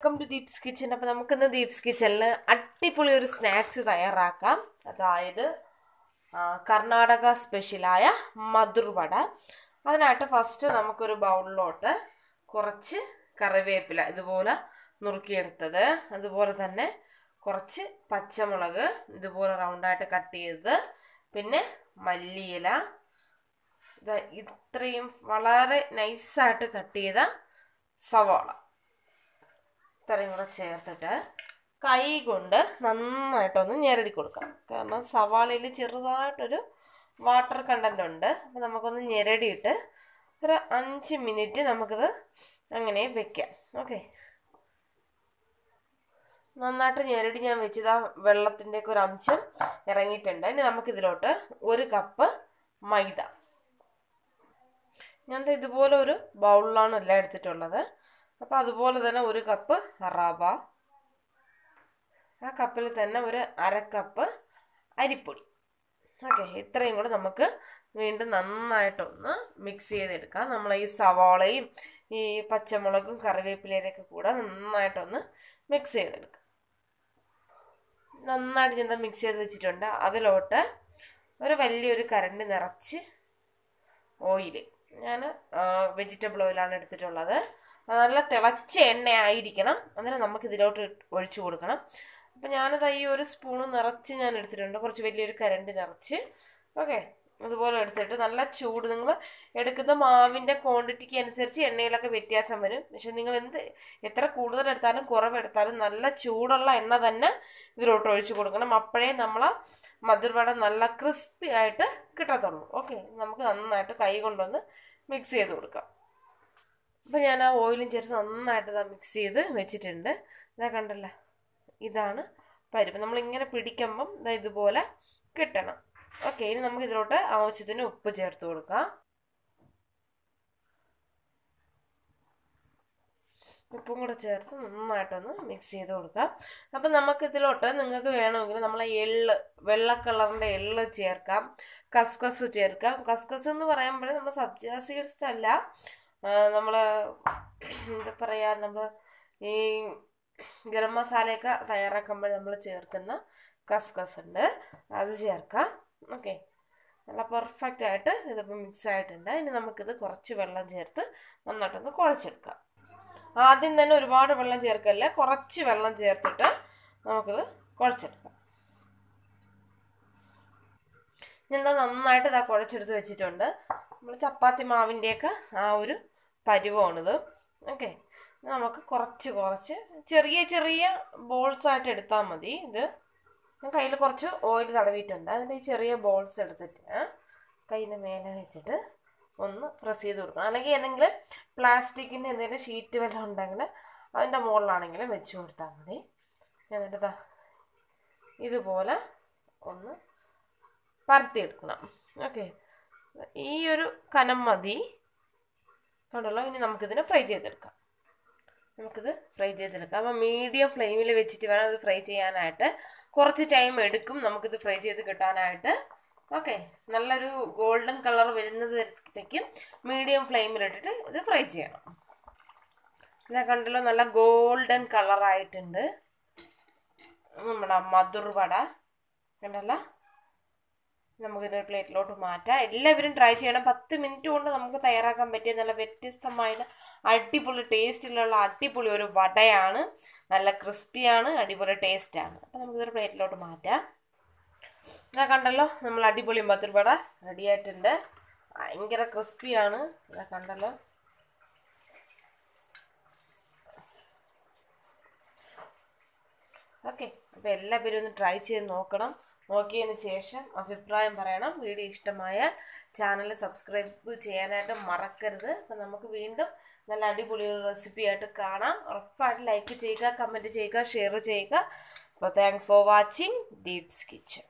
Welcome to Deep's kitchen അപ്പോൾ നമുക്കിന്ന് ദീപ്സ് കിച്ചണിൽ അടിപൊളി ഒരു സ്നാക്സ് തയ്യാറാക്കാം. അതായത് കർണാടക സ്പെഷ്യലായ മധുർവട അതിനായിട്ട് ഫസ്റ്റ് നമുക്കൊരു ബൗളിലോട്ട് കുറച്ച് കറിവേപ്പില ഇതുപോലെ നുറുക്കിയെടുത്തത്. അതുപോലെ തന്നെ കുറച്ച് പച്ചമുളക് ഇതുപോലെ റൗണ്ടായിട്ട് കട്ട് ചെയ്തത്. പിന്നെ മല്ലിയില. ഇത് ഇത്രയും വളരെ നൈസായിട്ട് കട്ട് ചെയ്ത സവാള. ഇത്രയും കൂടെ ചേർത്തിട്ട് കൈ കൊണ്ട് നന്നായിട്ടൊന്ന് ഞെരടി കൊടുക്കാം. കാരണം സവാളയിൽ ചെറുതായിട്ടൊരു വാട്ടർ കണ്ടന്റ് ഉണ്ട്. അപ്പോൾ നമുക്കൊന്ന് ഞെരടിയിട്ട് ഒരു അഞ്ച് മിനിറ്റ് നമുക്കിത് അങ്ങനെ വെക്കാം. ഓക്കെ. നന്നായിട്ട് ഞെരടി ഞാൻ വെച്ചത് ആ വെള്ളത്തിന്റെയൊക്കെ ഒരു അംശം ഇറങ്ങിയിട്ടുണ്ട്. ഇനി നമുക്കിതിലോട്ട് ഒരു കപ്പ് മൈദ. ഞാൻ ഇതുപോലെ ഒരു ബൗളിലാണ് എല്ലാം എടുത്തിട്ടുള്ളത്. അപ്പോൾ അതുപോലെ തന്നെ ഒരു കപ്പ് റവ. ആ കപ്പിൽ തന്നെ ഒരു അര കപ്പ് അരിപ്പൊടി. ഓക്കെ ഇത്രയും കൂടെ നമുക്ക് വീണ്ടും നന്നായിട്ടൊന്ന് മിക്സ് ചെയ്തെടുക്കാം. നമ്മൾ ഈ സവാളയും ഈ പച്ചമുളകും കറിവേപ്പിലയൊക്കെ കൂടെ നന്നായിട്ടൊന്ന് മിക്സ് ചെയ്തെടുക്കാം. നന്നായിട്ട് ഞാൻ മിക്സ് ചെയ്ത് വെച്ചിട്ടുണ്ട്? അതിലോട്ട് ഒരു വലിയൊരു കരണ്ട് നിറച്ച് ഓയിൽ ഞാൻ വെജിറ്റബിൾ ഓയിലാണ് എടുത്തിട്ടുള്ളത്. നല്ല തിളച്ച എണ്ണ ആയിരിക്കണം അന്നേരം നമുക്ക് ഇതിലോട്ട് ഒഴിച്ചു കൊടുക്കണം. അപ്പം ഞാനത് ഈ ഒരു സ്പൂണ് നിറച്ച് ഞാൻ എടുത്തിട്ടുണ്ട്. കുറച്ച് വലിയൊരു കരണ്ടി നിറച്ച്. ഓക്കെ. അതുപോലെ എടുത്തിട്ട് നല്ല ചൂട്. നിങ്ങൾ എടുക്കുന്ന മാവിന്റെ ക്വാണ്ടിറ്റിക്ക് അനുസരിച്ച് എണ്ണയിലൊക്കെ വ്യത്യാസം വരും. പക്ഷെ നിങ്ങൾ എന്ത് എത്ര കൂടുതൽ എടുത്താലും കുറവെടുത്താലും നല്ല ചൂടുള്ള എണ്ണ തന്നെ ഇതിലോട്ട് ഒഴിച്ചു കൊടുക്കണം. അപ്പോഴേ നമ്മൾ മധുരവട നല്ല ക്രിസ്പി ആയിട്ട് കിട്ടത്തുള്ളൂ. ഓക്കെ നമുക്ക് നന്നായിട്ട് കൈ കൊണ്ടൊന്ന് മിക്സ് ചെയ്ത് കൊടുക്കാം. അപ്പം ഞാൻ ആ ഓയിലും ചേർത്ത് നന്നായിട്ട് ഇതാ മിക്സ് ചെയ്ത് വെച്ചിട്ടുണ്ട്. ഇതാ കണ്ടല്ലോ? ഇതാണ് പരിപ്പ്. നമ്മളിങ്ങനെ പിടിക്കുമ്പം ഇതാ ഇതുപോലെ കിട്ടണം. ഓക്കെ ഇനി നമുക്ക് ഇതിലോട്ട് ആവശ്യത്തിന് ഉപ്പ് ചേർത്ത് കൊടുക്കാം. ഉപ്പും കൂടെ ചേർത്ത് നന്നായിട്ടൊന്ന് മിക്സ് ചെയ്ത് കൊടുക്കാം. അപ്പം നമുക്ക് ഇതിലോട്ട് നിങ്ങൾക്ക് വേണമെങ്കിൽ നമ്മൾ എള്ള് വെള്ള കളറിന്റെ എള്ള് ചേർക്കാം. കസ്കസ് ചേർക്കാം. കസ്കസ് എന്ന് പറയുമ്പോൾ നമ്മൾ സബ്ജ അല്ല നമ്മൾ എന്താ പറയുക നമ്മൾ ഈ ഗരം മസാലയൊക്കെ തയ്യാറാക്കുമ്പോൾ നമ്മൾ ചേർക്കുന്ന കസ്കസ് ഉണ്ട്. അത് ചേർക്കാം. ഓക്കെ. നല്ല പെർഫെക്റ്റ് ആയിട്ട് ഇതിപ്പോൾ മിക്സ് ആയിട്ടുണ്ട്. ഇനി നമുക്കിത് കുറച്ച് വെള്ളം ചേർത്ത് നന്നായിട്ടൊന്ന് കുഴച്ചെടുക്കാം. ആദ്യം തന്നെ ഒരുപാട് വെള്ളം ചേർക്കല്ല? കുറച്ച് വെള്ളം ചേർത്തിട്ട് നമുക്കിത് കുഴച്ചെടുക്കാം. ഞാൻ നന്നായിട്ട് ഇതാ കുഴച്ചെടുത്ത് വെച്ചിട്ടുണ്ട്. നമ്മൾ ചപ്പാത്തി മാവിന്റെയൊക്കെ ആ ഒരു പരുവമാണിത് ഓക്കെ. നമുക്ക് കുറച്ച് കുറച്ച് ചെറിയ ചെറിയ ബോൾസ് ആയിട്ട് എടുത്താൽ മതി ഇത്. ഞാൻ കയ്യിൽ കുറച്ച് ഓയിൽ തടവിയിട്ടുണ്ട്. അതിന്റെ ഈ ചെറിയ ബോൾസ് എടുത്തിട്ട് കയ്യിന്റെ മേലെ വെച്ചിട്ട് ഒന്ന് പ്രസ് ചെയ്ത് കൊടുക്കണം. അല്ലെങ്കിൽ എന്തെങ്കിലും പ്ലാസ്റ്റിക്കിന്റെ എന്തെങ്കിലും ഷീറ്റ് വല്ലതും ഉണ്ടെങ്കിൽ അതിന്റെ മുകളിലാണെങ്കിലും വെച്ച് കൊടുത്താൽ മതി. എന്നിട്ട് ഇതുപോലെ ഒന്ന് പരത്തിയെടുക്കണം ഓക്കെ. ഈ ഒരു കനം മതി. കണ്ടല്ലോ? ഇനി നമുക്കിതിനെ ഫ്രൈ ചെയ്തെടുക്കാം. നമുക്കിത് ഫ്രൈ ചെയ്തെടുക്കാം. അപ്പോൾ മീഡിയം ഫ്ലെയിമിൽ വെച്ചിട്ട് വേണം ഇത് ഫ്രൈ ചെയ്യാനായിട്ട്. കുറച്ച് ടൈം എടുക്കും നമുക്കിത് ഫ്രൈ ചെയ്ത് കിട്ടാനായിട്ട്. ഓക്കെ നല്ലൊരു ഗോൾഡൻ കളർ വരുന്നത് വരത്തേക്കും മീഡിയം ഫ്ലെയിമിലിട്ടിട്ട് ഇത് ഫ്രൈ ചെയ്യണം. ഇതാ കണ്ടല്ലോ നല്ല ഗോൾഡൻ കളറായിട്ടുണ്ട് നമ്മുടെ മധുർവട കണ്ടല്ലോ? നമുക്കിത് പ്ലേറ്റിലോട്ട് മാറ്റാം. എല്ലാവരും ട്രൈ ചെയ്യണം. പത്ത് മിനിറ്റ് കൊണ്ട് നമുക്ക് തയ്യാറാക്കാൻ പറ്റിയ നല്ല വ്യത്യസ്തമായ അടിപൊളി ടേസ്റ്റിലുള്ള അടിപൊളി ഒരു വടയാണ്. നല്ല ക്രിസ്പിയാണ് അടിപൊളി ടേസ്റ്റാണ് അപ്പോൾ നമുക്കിതൊരു പ്ലേറ്റിലോട്ട് മാറ്റാം. ഇതാ കണ്ടല്ലോ നമ്മൾ അടിപൊളി മധുരവട റെഡി ആയിട്ടുണ്ട്. ഭയങ്കര ക്രിസ്പിയാണ് ഇതാ കണ്ടല്ലോ. ഓക്കെ അപ്പോൾ എല്ലാവരും ഒന്ന് ട്രൈ ചെയ്ത് നോക്കണം. നോക്കിയതിന് ശേഷം അഭിപ്രായം പറയണം. വീഡിയോ ഇഷ്ടമായ ചാനൽ സബ്സ്ക്രൈബ് ചെയ്യാനായിട്ട് മറക്കരുത്. അപ്പം നമുക്ക് വീണ്ടും നല്ല അടിപൊളി റെസിപ്പി ആയിട്ട് കാണാം. ഉറപ്പായിട്ട് ലൈക്ക് ചെയ്യുക കമന്റ് ചെയ്യുക ഷെയർ ചെയ്യുക. അപ്പോൾ thanks for watching Deeps kitchen